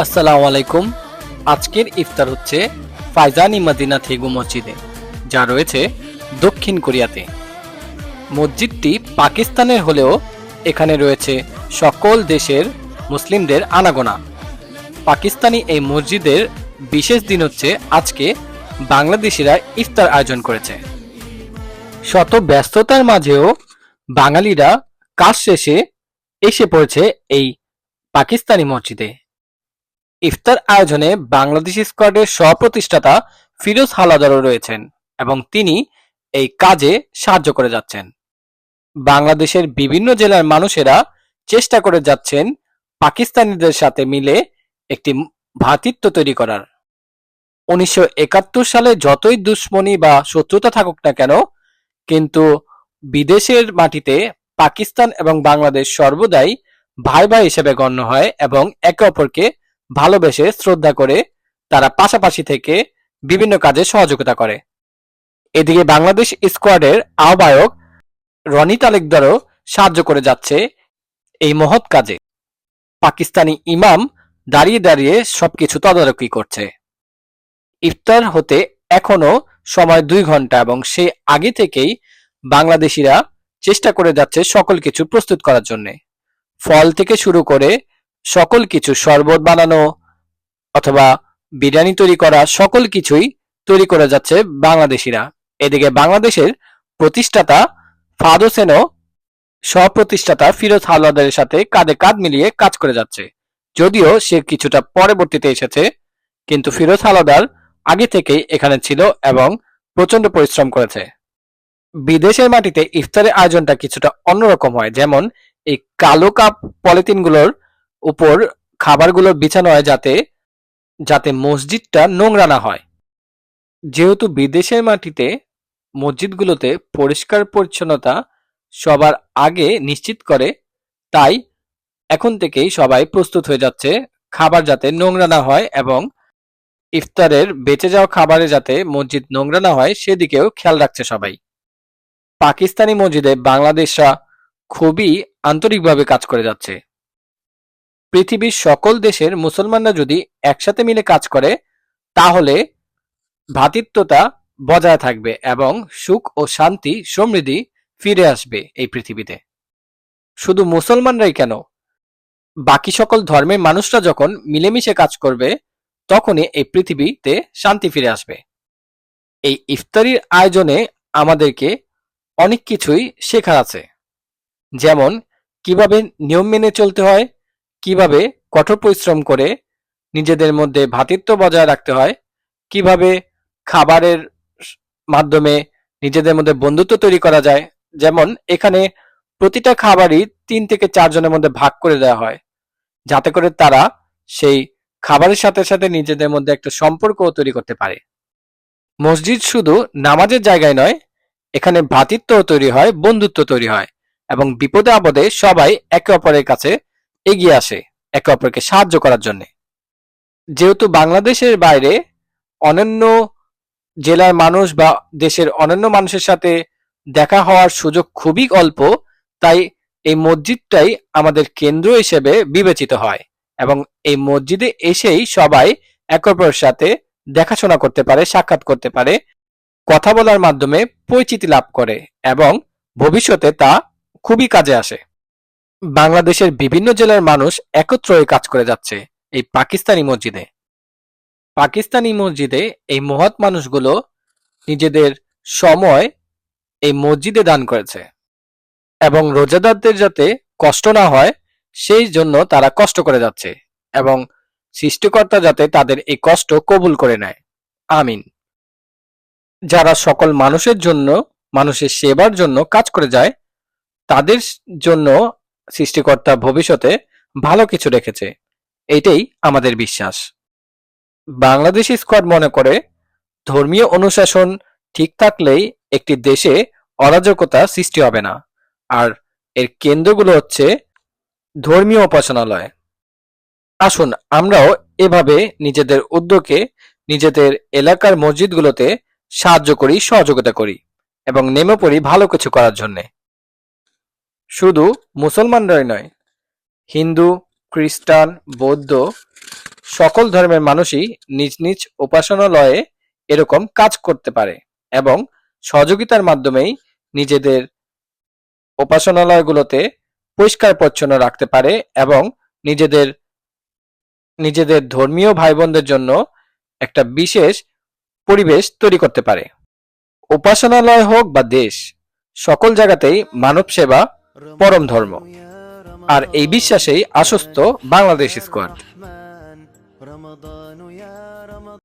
আসসালামু আলাইকুম। আজকের ইফতার হচ্ছে ফাইজানি মদিনা থেগু মসজিদে, যা রয়েছে দক্ষিণ কোরিয়াতে। মসজিদটি পাকিস্তানের হলেও এখানে রয়েছে সকল দেশের মুসলিমদের আনাগোনা। পাকিস্তানি এই মসজিদের বিশেষ দিন হচ্ছে আজকে বাংলাদেশিরা ইফতার আয়োজন করেছে। শত ব্যস্ততার মাঝেও বাঙালিরা কাজ শেষে এসে পড়েছে এই পাকিস্তানি মসজিদে। ইফতার আয়োজনে বাংলাদেশ স্কোয়াডের সহপ্রতিষ্ঠাতা ফিরোজ হালাদারও রয়েছেন এবং তিনি এই কাজে সাহায্য করে যাচ্ছেন। বাংলাদেশের বিভিন্ন জেলার মানুষেরা চেষ্টা করে যাচ্ছেন পাকিস্তানিদের সাথে মিলে একটি ভ্রাতৃত্ব তৈরি করার। উনিশশো একাত্তর সালে যতই দুশ্মনী বা শত্রুতা থাকুক না কেন, কিন্তু বিদেশের মাটিতে পাকিস্তান এবং বাংলাদেশ সর্বদাই ভাই ভাই হিসেবে গণ্য হয় এবং একে অপরকে ভালোবেসে শ্রদ্ধা করে তারা পাশাপাশি থেকে বিভিন্ন কাজে সহযোগিতা করে। এদিকে বাংলাদেশ স্কোয়াডের আহ্বায়ক রনি তালেকদারও সাহায্য করে যাচ্ছে এই মহৎ কাজে। পাকিস্তানি ইমাম দাঁড়িয়ে দাঁড়িয়ে সবকিছু তদারকি করছে। ইফতার হতে এখনও সময় দুই ঘণ্টা এবং সে আগে থেকেই বাংলাদেশিরা চেষ্টা করে যাচ্ছে সকল কিছু প্রস্তুত করার জন্য। ফল থেকে শুরু করে সকল কিছু শরবত বানানো অথবা বিরিয়ানি তৈরি করা সকল কিছুই তৈরি করে যাচ্ছে বাংলাদেশিরা। এদিকে বাংলাদেশের প্রতিষ্ঠাতা ফাদ হোসেনও সহপ্রতিষ্ঠাতা ফিরোজ হাওলাদারের সাথে কাঁধে কাঁধ মিলিয়ে কাজ করে যাচ্ছে। যদিও সে কিছুটা পরবর্তীতে এসেছে, কিন্তু ফিরোজ হাওলাদার আগে থেকেই এখানে ছিল এবং প্রচণ্ড পরিশ্রম করেছে। বিদেশের মাটিতে ইফতারের আয়োজনটা কিছুটা অন্যরকম হয়, যেমন এই কালো কাপ পলিথিনগুলোর উপর খাবারগুলো বিছানো হয় যাতে যাতে মসজিদটা নোংরা না হয়। যেহেতু বিদেশের মাটিতে মসজিদগুলোতে পরিষ্কার পরিচ্ছন্নতা সবার আগে নিশ্চিত করে, তাই এখন থেকেই সবাই প্রস্তুত হয়ে যাচ্ছে খাবার যাতে নোংরা না হয় এবং ইফতারের বেঁচে যাওয়া খাবারে যাতে মসজিদ নোংরা না হয় সেদিকেও খেয়াল রাখছে সবাই। পাকিস্তানি মসজিদে বাংলাদেশরা খুবই আন্তরিকভাবে কাজ করে যাচ্ছে। পৃথিবীর সকল দেশের মুসলমানরা যদি একসাথে মিলে কাজ করে, তাহলে ভ্রাতৃত্বতা বজায় থাকবে এবং সুখ ও শান্তি সমৃদ্ধি ফিরে আসবে এই পৃথিবীতে। শুধু মুসলমানরাই কেন? বাকি সকল ধর্মের মানুষরা যখন মিলেমিশে কাজ করবে, তখনই এই পৃথিবীতে শান্তি ফিরে আসবে। এই ইফতারির আয়োজনে আমাদেরকে অনেক কিছুই শেখার আছে। যেমন, কীভাবে নিয়ম মেনে চলতে হয় কীভাবে কঠোর পরিশ্রম করে নিজেদের মধ্যে ভ্রাতৃত্ব বজায় রাখতে হয়, কীভাবে খাবারের মাধ্যমে নিজেদের মধ্যে বন্ধুত্ব তৈরি করা যায়, যেমন এখানে প্রতিটা খাবারই তিন থেকে চারজনের মধ্যে ভাগ করে দেওয়া হয়, যাতে করে তারা সেই খাবারের সাথে সাথে নিজেদের মধ্যে একটা সম্পর্কও তৈরি করতে পারে। মসজিদ শুধু নামাজের জায়গায় নয়, এখানে ভ্রাতৃত্ব তৈরি হয়, বন্ধুত্ব তৈরি হয় এবং বিপদে আপদে সবাই একে অপরের কাছে এগিয়ে আসে একে অপরকে সাহায্য করার জন্য। যেহেতু বাংলাদেশের বাইরে অন্যান্য জেলার মানুষ বা দেশের অন্যান্য মানুষের সাথে দেখা হওয়ার সুযোগ খুবই অল্প, তাই এই মসজিদটাই আমাদের কেন্দ্র হিসেবে বিবেচিত হয় এবং এই মসজিদে এসেই সবাই একে অপরের সাথে দেখাশোনা করতে পারে, সাক্ষাৎ করতে পারে, কথা বলার মাধ্যমে পরিচিতি লাভ করে এবং ভবিষ্যতে তা খুবই কাজে আসে। বাংলাদেশের বিভিন্ন জেলার মানুষ একত্র হয়ে কাজ করে যাচ্ছে এই পাকিস্তানি মসজিদে। পাকিস্তানি মসজিদে এই মহৎ মানুষগুলো নিজেদের সময় এই মসজিদে দান করেছে এবং রোজাদারদের যাতে কষ্ট না হয়, সেই জন্য তারা কষ্ট করে যাচ্ছে এবং সৃষ্টিকর্তা যাতে তাদের এই কষ্ট কবুল করে নেয়। আমিন। যারা সকল মানুষের জন্য, মানুষের সেবার জন্য কাজ করে যায়, তাদের জন্য সৃষ্টিকর্তা ভবিষ্যতে ভালো কিছু রেখেছে। এটাই আমাদের বিশ্বাস। বাংলাদেশ স্কোয়াড মনে করে, ধর্মীয় অনুশাসন ঠিক থাকলেই একটি দেশে অরাজকতা সৃষ্টি হবে না। আর এর কেন্দ্রগুলো হচ্ছে ধর্মীয় উপাসনালয়। আসুন আমরাও এভাবে নিজেদের উদ্যোগে নিজেদের এলাকার মসজিদগুলোতে সাহায্য করি, সহযোগিতা করি এবং নেমে পড়ি ভালো কিছু করার জন্য। শুধু মুসলমানরাই নয়, হিন্দু, খ্রিস্টান, বৌদ্ধ, সকল ধর্মের মানুষই নিজ নিজ উপাসনালয়ে এরকম কাজ করতে পারে এবং সহযোগিতার মাধ্যমেই নিজেদের উপাসনালয়গুলোতে পরিষ্কার পরিচ্ছন্ন রাখতে পারে এবং নিজেদের নিজেদের ধর্মীয় ভাই বোনদের জন্য একটা বিশেষ পরিবেশ তৈরি করতে পারে। উপাসনালয় হোক বা দেশ, সকল জায়গাতেই মানব সেবা পরম ধর্ম। আর এই বিশ্বাসেই আশ্বস্ত বাংলাদেশ স্কোয়াড।